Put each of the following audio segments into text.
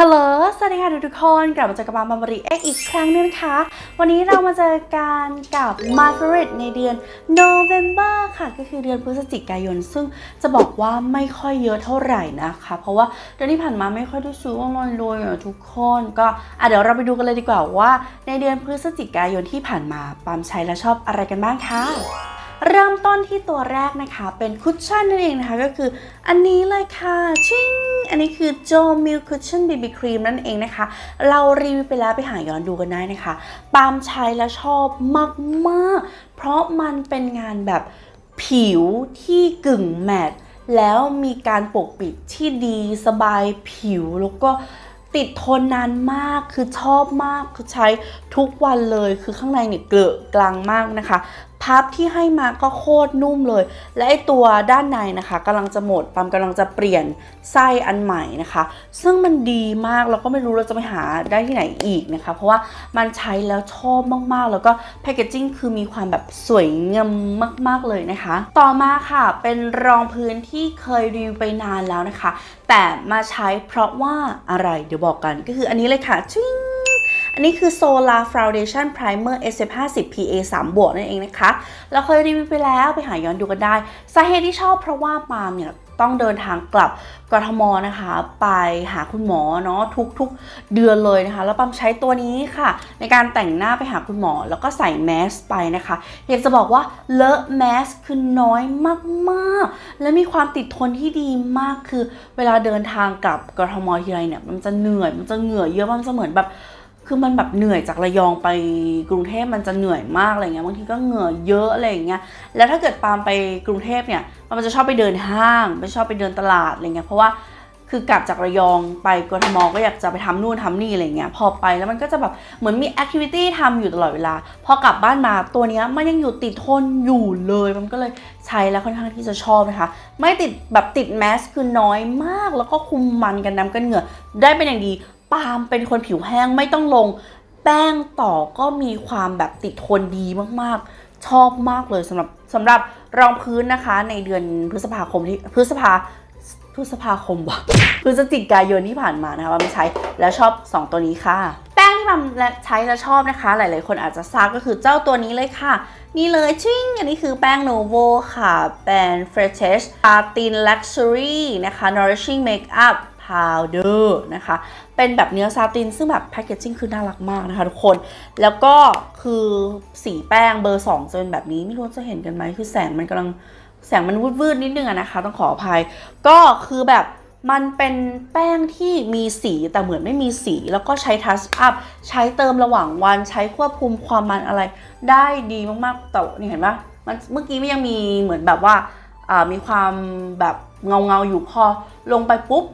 ฮัลโหล สวัสดีค่ะทุกๆคน กลับมาเจอกับปาล์มบาบรีเอ็กอีกครั้งหนึงนะคะ วันนี้เรามาเจอกันกับ My f a v o r i t ในเดือน November ค่ะ ก็คือเดือนพฤศจิกายน ซึ่งจะบอกว่าไม่ค่อยเยอะเท่าไหร่นะคะ เพราะว่าเดือนที่ผ่านมาไม่ค่อยได้ซื้ออะไรเลยอะทุกคน ก็อะเดี๋ยวเราไปดูกันเลยดีกว่าว่า ในเดือนพฤศจิกายนที่ผ่านมาปาล์มใช้และชอบอะไรกันบ้างคะ เริ่มต้นที่ตัวแรกนะคะ เป็นคุชชั่นนั่นเองนะคะ ก็คืออันนี้เลยค่ะชิงอันนี้คือ Jo Milk Cushion BB Cream นั่นเองนะคะ เรารีวิวไปแล้วไปหาย้อนดูกันได้นะคะ ปามใช้แล้วชอบมากๆ เพราะมันเป็นงานแบบผิวที่กึ่งแมตต์แล้วมีการปกปิดที่ดีสบายผิวแล้วก็ติดทนนานมากคือชอบมากคือใช้ทุกวันเลยคือข้างในเนี่ยเกลอะกลางมากนะคะ พับที่ให้มาก็โคตรนุ่มเลย และไอตัวด้านในนะคะกำลังจะหมดปั๊มกำลังจะเปลี่ยนไส้อันใหม่นะคะ ซึ่งมันดีมากแล้วก็ไม่รู้เราจะไปหาได้ที่ไหนอีกนะคะ เพราะว่ามันใช้แล้วชอบมากๆ แล้วก็แพคเกจจิ้งคือมีความแบบสวยงามมาก ๆเลยนะคะ ต่อมาค่ะเป็นรองพื้นที่เคยรีวิวไปนานแล้วนะคะ แต่มาใช้เพราะว่าอะไรเดี๋ยวบอกกันก็คืออันนี้เลยค่ะชิง อันนี้คือ Solar Foundation Primer SF 50 PA 3บวกนั่นเองนะคะ เราเคยรีวิวไปแล้วไปหาย้อนดูกันได้ สาเหตุที่ชอบเพราะว่าปาล์มเนี่ยต้องเดินทางกลับกรทมนะคะ ไปหาคุณหมอเนาะทุกๆเดือนเลยนะคะ แล้วปาล์มใช้ตัวนี้ค่ะ ในการแต่งหน้าไปหาคุณหมอ แล้วก็ใส่แมสไปนะคะอยากจะบอกว่าเลอะแมสคือน้อยมากๆ และมีความติดทนที่ดีมากคือ เวลาเดินทางกลับกรทมทีไรเนี่ยมันจะเหนื่อยมันจะเหงื่อเยอะมันจะเหมือนแบบ คือมันแบบเหนื่อยจากระยองไปกรุงเทพมันจะเหนื่อยมากอะไรเงี้ยบางทีก็เหงื่อเยอะอะไรอย่างเงี้ยแล้วถ้าเกิดปาล์มไปกรุงเทพเนี่ยมันจะชอบไปเดินห้างไม่ชอบไปเดินตลาดอะไรเงี้ยเพราะว่าคือกลับจากระยองไปกรทมก็อยากจะไปทำนู่นทำนี่อะไรเงี้ยพอไปแล้วมันก็จะแบบเหมือนมีแอคทิวิตี้ทำอยู่ตลอดเวลา พอกลับบ้านมาตัวเนี้ยมันยังอยู่ติดทนอยู่เลย มันก็เลยใช้แล้วค่อนข้างที่จะชอบนะคะ ไม่ติดแบบติดแมสคือน้อยมากแล้วก็คุมมันกันน้ำกันเหงื่อได้เป็นอย่างดี ปาล์มเป็นคนผิวแห้งไม่ต้องลง แป้งต่อก็มีความแบบติดทนดีมากๆ ชอบมากเลยสำหรับสำหรับรองพื้นนะคะ ในเดือนพฤษภาคมที่พฤษภาพฤษภาคมวะพฤศจิกายนที่ผ่านมานะคะว่าไม่ใช้แล้วชอบ 2 ตัวนี้ค่ะ แป้งที่มันและใช้และชอบนะคะ หลาย ๆ คนอาจจะทราบก็คือเจ้าตัวนี้เลยค่ะ นี่เลยชิ่งอันนี้คือแป้ง Novo ค่ะเป็น Fresh Satin Luxury นะคะ Nourishing Makeup Powder นะคะ เป็นแบบเนื้อซาติน ซึ่งแบบแพคเกจจิ้งคือน่ารักมากนะคะทุกคน แล้วก็คือสีแป้งเบอร์ 2 จะเป็นแบบนี้ ไม่รู้จะเห็นกันไหม คือแสงมันกำลังแสงมันวืดๆนิดนึงอะนะคะ ต้องขออภัย ก็คือแบบมันเป็นแป้งที่มีสีแต่เหมือนไม่มีสี แล้วก็ใช้ทัชอัพใช้เติมระหว่างวันใช้ควบคุมความมันอะไร ได้ดีมากๆแต่นี่เห็นปะมันเมื่อกี้มันยังมีเหมือนแบบว่ามีความแบบเงาเงาๆอยู่พอลงไปปุ๊บ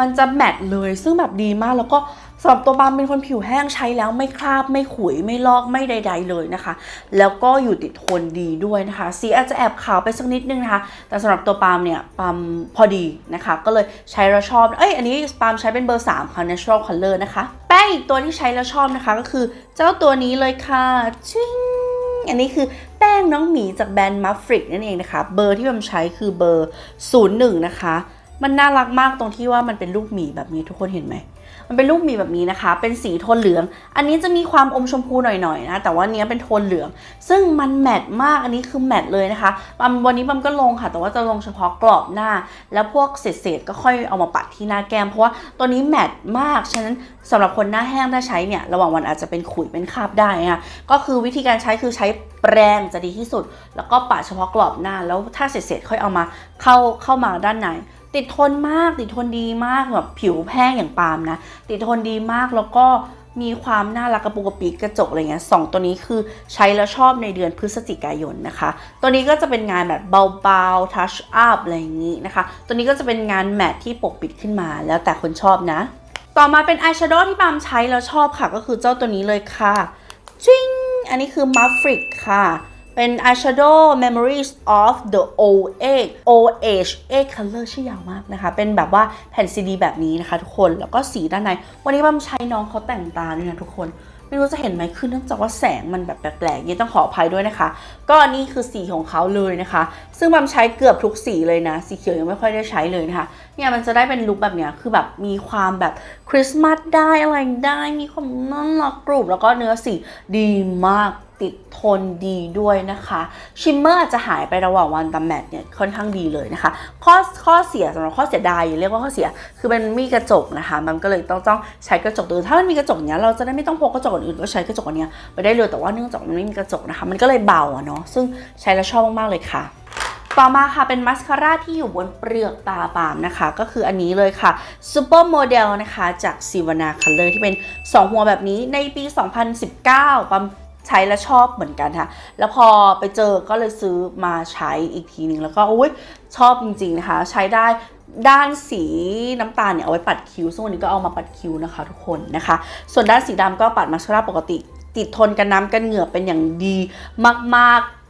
มันจะแมทเลย ซึ่งแบบดีมากแล้วก็สำหรับตัวปามเป็นคนผิวแห้งใช้แล้วไม่คราบไม่ขุยไม่ลอกไม่ใด ๆ เลยนะคะ แล้วก็อยู่ติดทนดีด้วยนะคะ สีอาจจะแอบขาวไปสักนิดนึงนะคะ แต่สำหรับตัวปาล์มเนี่ยปาล์มพอดีนะคะ ก็เลยใช้แล้วชอบ เอ้ยอันนี้ปาล์มใช้เป็นเบอร์3ค่ะ natural color นะคะ แป้งอีกตัวที่ใช้แล้วชอบนะคะ ก็คือเจ้าตัวนี้เลยค่ะชิงอันนี้คือแป้งน้องหมีจากแบรนด์มัฟฟริกนั่นเองนะคะ เบอร์ที่ผมใช้คือเบอร์ 01 นะคะ มันน่ารักมากตรงที่ว่ามันเป็นลูกหมีแบบนี้ทุกคนเห็นไหม มันเป็นลูกหมีแบบนี้นะคะ เป็นสีโทนเหลือง อันนี้จะมีความอมชมพูหน่อยๆนะ แต่ว่าเนี้ยเป็นโทนเหลือง ซึ่งมันแมทมาก อันนี้คือแมทเลยนะคะบัมวันนี้บัมก็ลงค่ะ แต่ว่าจะลงเฉพาะกรอบหน้า แล้วพวกเศษๆก็ค่อยเอามาปัดที่หน้าแก้ม เพราะว่าตัวนี้แมทมาก ฉะนั้นสำหรับคนหน้าแห้งถ้าใช้เนี่ยระหว่างวันอาจจะเป็นขุยเป็นคราบได้นะคะก็คือวิธีการใช้คือใช้แปรงจะดีที่สุด แล้วก็ปัดเฉพาะกรอบหน้า แล้วถ้าเศษๆค่อยเอามาเข้าเข้ามาด้านใน ติดทนมาก ติดทนดีมากแบบผิวแห้งอย่างปาล์มนะ ติดทนดีมากแล้วก็มีความน่ารักกระปุกกระปิกกระจกอะไรเงี้ยสองตัวนี้คือใช้แล้วชอบในเดือนพฤศจิกายนนะคะ ตัวนี้ก็จะเป็นงานแบบเบาๆทัชอัพอะไรอย่างนี้นะคะ ตัวนี้ก็จะเป็นงานแมทที่ปกปิดขึ้นมาแล้วแต่คนชอบนะ ต่อมาเป็นอายแชโดว์ที่ปาล์มใช้แล้วชอบค่ะ ก็คือเจ้าตัวนี้เลยค่ะชิงอันนี้คือ m a f r i c ค่ะ เป็น eyeshadow memories of the old egg old age egg color ชื่อยาวมากนะคะ เป็นแบบว่าแผ่นซีดีแบบนี้นะคะทุกคน แล้วก็สีด้านใน วันนี้บัมใช้น้องเขาแต่งตาด้วยนะทุกคน ไม่รู้จะเห็นไหมคือเนื่องจากว่าแสงมันแบบแปลกๆนี่ต้องขออภัยด้วยนะคะ ก็นี่คือสีของเขาเลยนะคะ ซึ่งบัมใช้เกือบทุกสีเลยนะ สีเขียวยังไม่ค่อยได้ใช้เลยนะคะ เนี่ยมันจะได้เป็นลุคแบบเนี้ยคือแบบมีความแบบคริสต์มาสได้อะไรได้มีความน่ารักกรุบแล้วก็เนื้อสีดีมากติดทนดีด้วยนะคะ ชิมเมอร์อาจจะหายไประหว่างวันแต่แมทเนี่ยค่อนข้างดีเลยนะคะ ข้อข้อเสียสำหรับข้อเสียดายเรียกว่าข้อเสียคือมันมีกระจกนะคะ มันก็เลยต้องต้องใช้กระจกตัวถ้ามันมีกระจกเนี้ยเราจะได้ไม่ต้องพกกระจกอื่นก็ใช้กระจกอันเนี้ยไปได้เลยแต่ว่าเนื่องจากมันไม่มีกระจกนะคะ มันก็เลยเบาอะเนาะซึ่งใช้แล้วชอบมากๆเลยค่ะ ต่อมาค่ะเป็นมัสคาร่าที่อยู่บนเปลือกตาปาล์มนะคะ ก็คืออันนี้เลยค่ะ Super Model นะคะจาก s i v a n a Color ที่เป็น 2 หัวแบบนี้ในปี 2019ปามใช้แล้วชอบเหมือนกันค่ะ แล้วพอไปเจอก็เลยซื้อมาใช้อีกทีหนึ่งแล้วก็อุ้ยชอบจริงๆนะคะ ใช้ได้ด้านสีน้ำตาลเนี่ยเอาไว้ปัดคิ้วซึ่งวันนี้ก็เอามาปัดคิ้วนะคะทุกคนนะคะ ส่วนด้านสีดำก็ปัดมัสคาร่าปกติ ติดทนกันน้ำกันเหงื่อเป็นอย่างดีมากๆ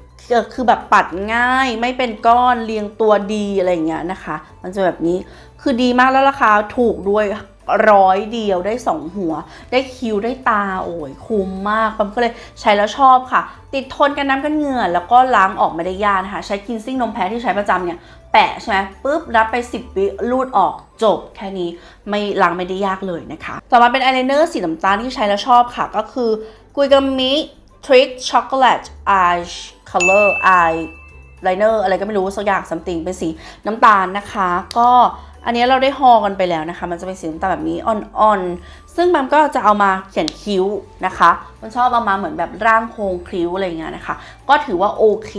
คือแบบปัดง่ายไม่เป็นก้อนเรียงตัวดีอะไรเงี้ยนะคะ มันจะแบบนี้คือดีมากแล้วราคาถูกด้วยร้อยเดียวได้2หัว ได้คิ้วได้ตาโอ้ยคุ้มมากปั๊มก็เลยใช้แล้วชอบค่ะ ติดทนกันน้ำกันเหงื่อ แล้วก็ล้างออกไม่ได้ยากนะคะ ใช้กินซิ่งนมแพ้ที่ใช้ประจำเนี่ย แปะใช่ไหมปุ๊บรับไป 10 วิรูดออกจบแค่นี้ไม่ล้างไม่ได้ยากเลยนะคะ ต่อมาเป็นอายไลเนอร์สีน้ำตาลที่ใช้แล้วชอบค่ะ ก็คือกุยกามิ Trick Chocolate Eye Color Eye Liner อะไรก็ไม่รู้สักอย่าง something เป็นสีน้ำตาลนะคะ ก็อันนี้เราได้ฮอกันไปแล้วนะคะ มันจะเป็นสีน้ำตาลแบบนี้อ่อนๆ ซึ่งมันก็จะเอามาเขียนคิ้วนะคะ มันชอบเอามาเหมือนแบบร่างโครงคิ้วอะไรเงี้ยนะคะ ก็ถือว่าโอเค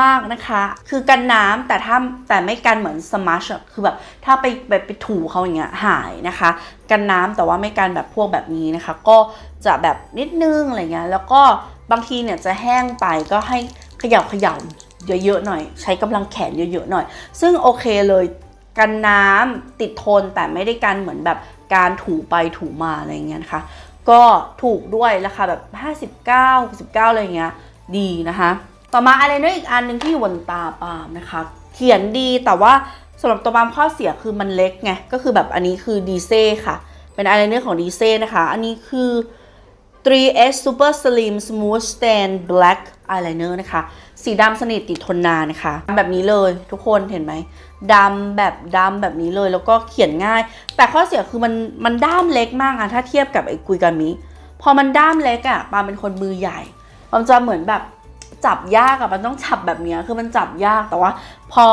มากๆนะคะ คือกันน้ำแต่ถ้าแต่ไม่กันเหมือนสมัชคือแบบถ้าไปไปไปถูเขาอย่างเงี้ยหายนะคะ กันน้ำแต่ว่าไม่กันแบบพวกแบบนี้นะคะ ก็จะแบบนิดนึงอะไรเงี้ยแล้วก็ บางทีเนี่ยจะแห้งไปก็ให้เขย่าเขย่าเยอะๆหน่อย ใช้กำลังแขนเยอะๆหน่อย ซึ่งโอเคเลยกันน้ำติดทนแต่ไม่ได้กันเหมือนแบบการถูไปถูมาอะไรเงี้ยนะคะก็ถูกด้วยราคาแบบ 59 69 อะไรเงี้ยดีนะคะ ต่อมาอะไรเนอร์อีกอันหนึ่งที่อยู่บนตาปามนะคะ เขียนดีแต่ว่าสำหรับตัวปามข้อเสียคือมันเล็กไง ก็คือแบบอันนี้คือดีเซ่ค่ะ เป็นอายไลเนอร์ของดีเซ่นะคะ อันนี้คือ 3S Super Slim Smooth stain Black Eyeliner นะคะ สีดำสนิทติดทนนานนะคะ แบบนี้เลยทุกคนเห็นไหมดำแบบดำแบบนี้เลยแล้วก็เขียนง่าย แต่ข้อเสียคือมันมันด้ามเล็กมากอะถ้าเทียบกับไอ้กุยกามิพอมันด้ามเล็กอะปาเป็นคนมือใหญ่มันจะเหมือนแบบจับยากอะมันต้องจับแบบเนี้คือมันจับยากแต่ว่า พอ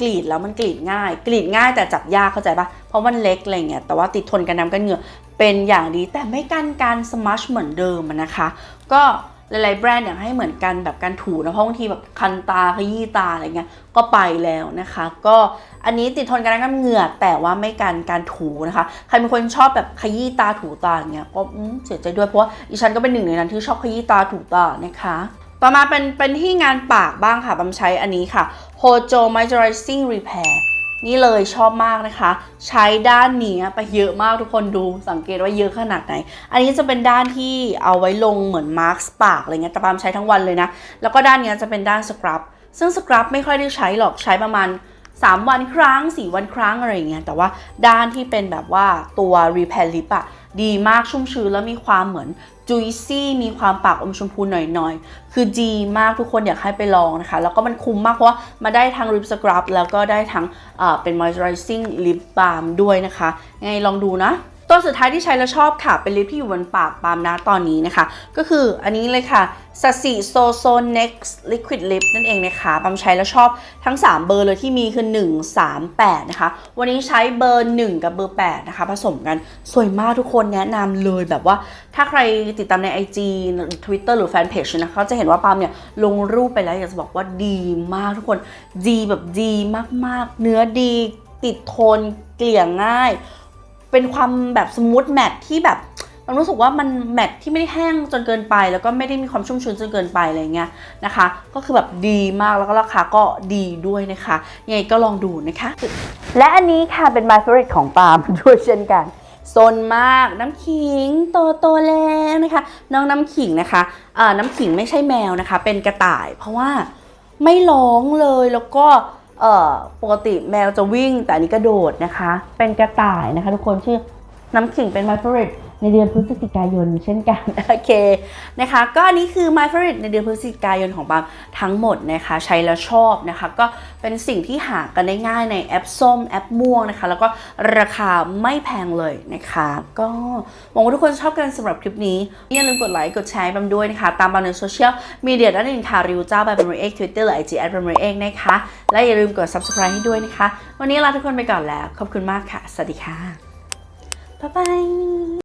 กรีดแล้วมันกรีดง่าย กรีดง่ายแต่จับยากเข้าใจปะเพราะมันเล็กอะไรเงี้ยแต่ว่าติดทนกันน้ำกันเหงื่อ เป็นอย่างดีแต่ไม่กันการสมัชเหมือนเดิมนะคะ ก็หลายๆแบรนด์อยากให้เหมือนกันแบบการถูนะเพราะบางทีแบบคันตาขยี้ตาอะไรเงี้ยก็ไปแล้วนะคะ ก็อันนี้ติดทนกันน้ำกันเหงื่อแต่ว่าไม่กันการถูนะคะใครเป็นคนชอบแบบขยี้ตาถูตาอย่างเงี้ยก็เสียใจด้วยเพราะว่าอีฉันก็เป็นหนึ่งในนั้นที่ชอบขยี้ตาถูตานะคะ ต่อมาเป็นเป็นที่งานปากบ้างค่ะบำใช้อันนี้ค่ะ Hojo Moisturizing Repair นี่เลยชอบมากนะคะ ใช้ด้านนี้ไปเยอะมากทุกคนดูสังเกตว่าเยอะขนาดไหน อันนี้จะเป็นด้านที่เอาไว้ลงเหมือนมาร์คปากอะไรเงี้ยแต่ปามใช้ทั้งวันเลยนะ แล้วก็ด้านเนี้ยจะเป็นด้านสครับซึ่งสครับไม่ค่อยได้ใช้หรอกใช้ประมาณ 3 วันครั้ง 4 วันครั้งอะไรอย่างเงี้ยแต่ว่าด้านที่เป็นแบบว่าตัว repair lip อะดีมากชุ่มชื้นแล้วมีความเหมือน juicy มีความปากอมชมพูหน่อยๆ คือดีมากทุกคนอยากให้ไปลองนะคะ แล้วก็มันคุ้มมากเพราะว่ามาได้ทั้ง lip scrub แล้วก็ได้ทั้งเป็น moisturizing lip balm ด้วยนะคะ ไงลองดูนะ ตัวสุดท้ายที่ใช้แล้วชอบค่ะ เป็นลิปที่อยู่บนปากปามนะตอนนี้นะคะ ก็คืออันนี้เลยค่ะสัสิโซโซ next liquid lip นั่นเองนะคะปามใช้แล้วชอบทั้ง 3 เบอร์เลยที่มีคือ 1 3 8 นะคะ วันนี้ใช้เบอร์ 1 กับเบอร์ 8 นะคะ ผสมกัน สวยมากทุกคนแนะนำเลยแบบว่า ถ้าใครติดตามใน IG Twitter หรือแฟนเพจนะคะเขาจะเห็นว่าปามเนี่ยลงรูปไปแล้วอยากจะบอกว่าดีมากทุกคนดีแบบดีมากๆ เนื้อดีติดทนเกลี่ยง่าย เป็นความแบบสมูทแมทที่แบบเรารู้สึกว่ามันแมทที่ไม่ได้แห้งจนเกินไป แล้วก็ไม่ได้มีความชุ่มชื้นจนเกินไปอะไรเงี้ยนะคะ ก็คือแบบดีมากแล้วก็ราคาก็ดีด้วยนะคะยังไงก็ลองดูนะคะ และอันนี้ค่ะเป็น my favorite ของปาล์มด้วยเช่นกันโซนมากน้ำขิงโตโตแล้วนะคะ น้องน้ำขิงนะคะเอ่อน้ำขิงไม่ใช่แมวนะคะ เป็นกระต่าย เพราะว่าไม่ร้องเลยแล้วก็ เอ่อปกติแมวจะวิ่งแต่อันนี้กระโดดนะคะ เป็นกระต่ายนะคะ ทุกคนชื่อน้ำขิงเป็น my favorite ในเดือนพฤศจิกายนเช่นกันโอเคนะคะก็อันนี้คือ my favorite ในเดือนพฤศจิกายนของปาล์มทั้งหมดนะคะใช้แล้วชอบนะคะ ก็เป็นสิ่งที่หากันได้ง่ายในแอปส้มแอปม่วงนะคะ แล้วก็ราคาไม่แพงเลยนะคะ ก็หวังว่าทุกคนชอบกันสำหรับคลิปนี้ อย่าลืมกดไลค์กดแชร์ให้ปาล์มด้วยนะคะ ตามปาล์มในโซเชียลมีเดียด้านอื่นค่ะริวเจ้าบายปาล์มเอ็กทวิตเตอร์หรือไอจีแอดปาล์มเอ็กนะคะ และอย่าลืมกด subscribe ให้ด้วยนะคะ วันนี้ลาทุกคนไปก่อนแล้วขอบคุณมากค่ะสวัสดีค่ะบ๊ายบาย